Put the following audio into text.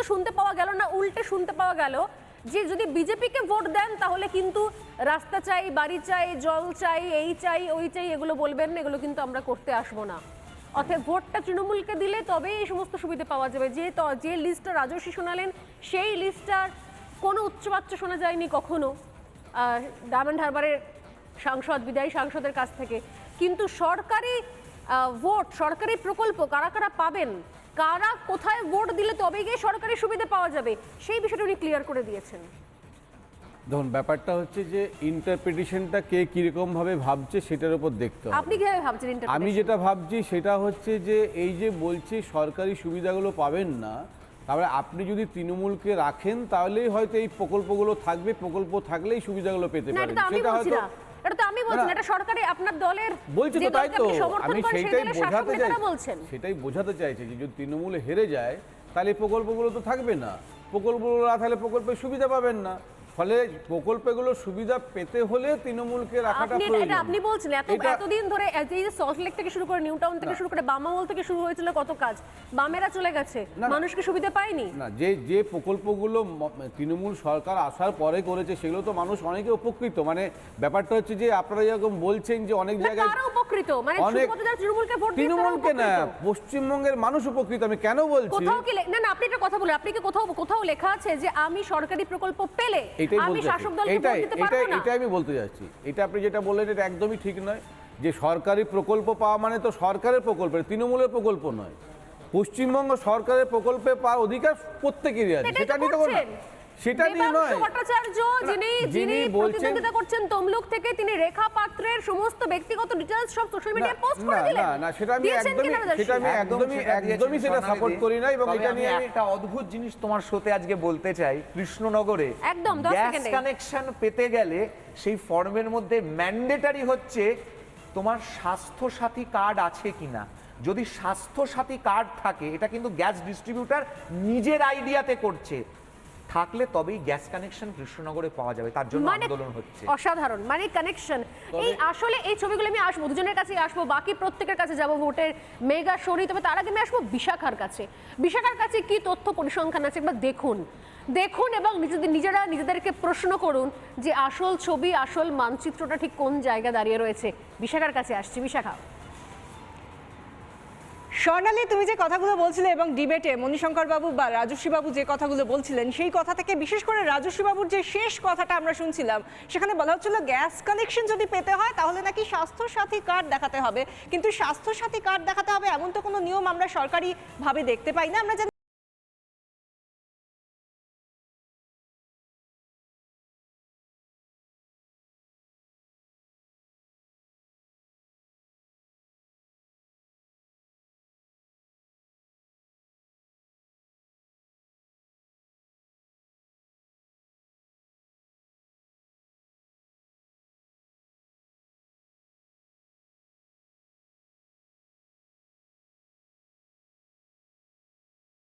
পর্যন্ত শুনতে পাওয়া গেল না, উল্টে শুনতে পাওয়া গেল যে যদি বিজেপিকে ভোট দেন, তাহলে কিন্তু রাস্তা চাই, বাড়ি চাই, জল চাই, এই চাই, ওই চাই, এগুলো বলবেন এগুলো কিন্তু আমরা করতে আসব না। অতএব ভোটটা তৃণমূলকে দিলে তবেই এই সমস্ত সুবিধা পাওয়া যাবে। যে যে লিস্টটা রাজস্বী শোনালেন, সেই লিস্টটার কোনো উচ্চবাচ্য শোনা যায়নি কখনো ডায়মন্ড হারবারের সাংসদ, বিদায়ী সাংসদের কাছ থেকে। কিন্তু সরকারি ভোট, সরকারি প্রকল্প কারা কারা পাবেন কারা কোথায় ভোট দিলে তবে গিয়ে সরকারি সুবিধা পাওয়া যাবে? সেই বিষয়টা উনি ক্লিয়ার করে দিয়েছেন। দেখুন ব্যাপারটা হচ্ছে যে ইন্টারপ্রিটেশনটা কে কীরকম ভাবে ভাবছে সেটার উপর দেখতে হবে। আপনি কীভাবে ভাবছেন আমি যেটা ভাবছি সেটা হচ্ছে যে এই যে বলছে সরকারি সুবিধাগুলো পাবেন না তারপরে আপনি যদি তৃণমূলকে রাখেন তাহলেই হয়তো এই প্রকল্পগুলো থাকবে প্রকল্প থাকলেই সুবিধাগুলো পেতে পারেন সেটা হয়তো এটা তো আমি বলছি। এটা সরকারি আপনার দলের বলছি তো তাই তো। আমি সেটাই সেইটাই বোঝাতে চাই সেটাই বোঝাতে চাইছি যে যদি তৃণমূল হেরে যায় তাহলে প্রকল্পগুলো তো থাকবে না। প্রকল্পগুলো না থাকলে প্রকল্পের সুবিধা পাবেন না। ফলে প্রকল্পগুলোর সুবিধা পেতে হলে তৃণমূলকে রাখাটা প্রয়োজন। আপনি বলছেন এত এতদিন ধরে এই যে থেকে শুরু করে নিউ টাউন থেকে শুরু করে বামামল থেকে শুরু হয়েছিল কত কাজ? বামেরা চলে গেছে। সুবিধা পায়নি? না যে যে প্রকল্পগুলো তৃণমূল সরকার আসার পরে করেছে সেগুলো তো মানুষ অনেকে উপকৃত। মানে ব্যাপারটা হচ্ছে যে আপনারা যেরকম বলছেন যে অনেক জায়গায় উপকৃত? মানে তৃণমূলকে ভোট তৃণমূলকে না পশ্চিমবঙ্গের মানুষ উপকৃত আমি কেন বলছি? কোথাও কি না না আপনি একটা কথা বলে আপনি কি কোথাও কোথাও লেখা আছে যে আমি সরকারি প্রকল্প পেলে এটাই বলতে এটাই এটাই এটাই আমি বলতে যাচ্ছি এটা আপনি যেটা বললেন এটা একদমই ঠিক নয়। যে সরকারি প্রকল্প পাওয়া মানে তো সরকারের প্রকল্প তৃণমূলের প্রকল্প নয়। পশ্চিমবঙ্গ সরকারের প্রকল্পে পাওয়ার অধিকার প্রত্যেকেরই আছে। সেটা নিতে। সেটা নিয়ে নয়। ভট্টাচার্য যিনি যিনি যিনি প্রতিদ্বন্দ্বিতা করছেন তমলুক থেকে তিনি রেখা পাত্রের সমস্ত ব্যক্তিগত ডিটেইলস সব সোশ্যাল মিডিয়ায় পোস্ট করে দিলেন। না, না, সেটা আমি একদমই- সেটা আমি একদমই একদমই সেটা সাপোর্ট করি না এবং এটা নিয়ে আমি একটা অদ্ভুত জিনিস তোমার শোতে আজকে বলতে চাই। কৃষ্ণনগরে একদম, দশ গ্যাস সেকেন্ডে। কানেকশন পেতে গেলে সেই ফর্মের মধ্যে ম্যান্ডেটারি হচ্ছে তোমার স্বাস্থ্য সাথী কার্ড আছে কিনা। যদি স্বাস্থ্য সাথী কার্ড থাকে এটা কিন্তু গ্যাস ডিস্ট্রিবিউটার নিজের আইডিয়াতে করছে। থাকলে তবেই গ্যাস কানেকশন কৃষ্ণনগরে পাওয়া যাবে তার জন্য মানে আন্দোলন হচ্ছে। অসাধারণ মানে কানেকশন। এই আসলে এই ছবিগুলো আমি আসব দুজনের কাছে আসব বাকি প্রত্যেকের কাছে যাব ভোটের মেগা শোরী তবে তার আগে আমি আসব বিশাখার কাছে। বিশাখার কাছে কি তথ্য পরিসংখ্যান আছে একবার দেখুন। দেখুন এবং নিজেদের নিজেরা নিজেদেরকে প্রশ্ন করুন যে আসল ছবি আসল মানচিত্রটা ঠিক কোন জায়গায় দাঁড়িয়ে রয়েছে। বিশাখার কাছে আসছি বিশাখা। স্বর্ণালী, তুমি যে কথাগুলো বলছিলে এবং ডিবেটে মণিশঙ্কর বাবু বা রাজস্বী বাবু যে কথাগুলো বলছিলেন, সেই কথা থেকে বিশেষ করে রাজস্বী বাবুর যে শেষ কথাটা আমরা শুনছিলাম, সেখানে বলা হচ্ছিল, গ্যাস কানেকশন যদি পেতে হয়, তাহলে নাকি স্বাস্থ্য সাথী কার্ড দেখাতে হবে। কিন্তু স্বাস্থ্য সাথী কার্ড দেখাতে হবে এমন তো কোনো নিয়ম আমরা সরকারিভাবে দেখতে পাই না। আমরা